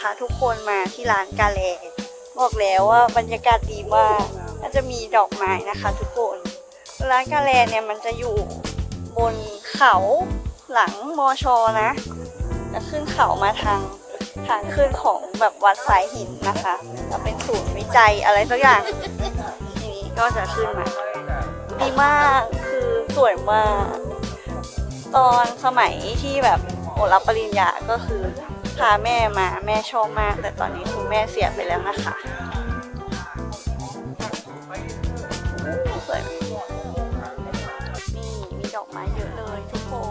พาทุกคนมาที่ร้านกาแลบอกแล้วว่าบรรยากาศดีมากก็จะมีดอกไม้นะคะ ทุกคน ร้านกาแลเนี่ยมันจะอยู่บนเขาหลังมอชอนะจะขึ้นเขามาทางทางขึ้นของแบบวัดสายหินนะคะจะเป็นศูนย์วิจัยอะไรสักอย่างทีนี้ก็จะขึ้นมาดีมากคือสวยมาก ตอนสมัยที่แบบโอรับปริญญาก็คือ พาแม่มาแม่ชอบมาก แต่ตอนนี้คุณแม่เสียไปแล้วนะคะนี่มีดอกไม้เยอะเลยทุกคน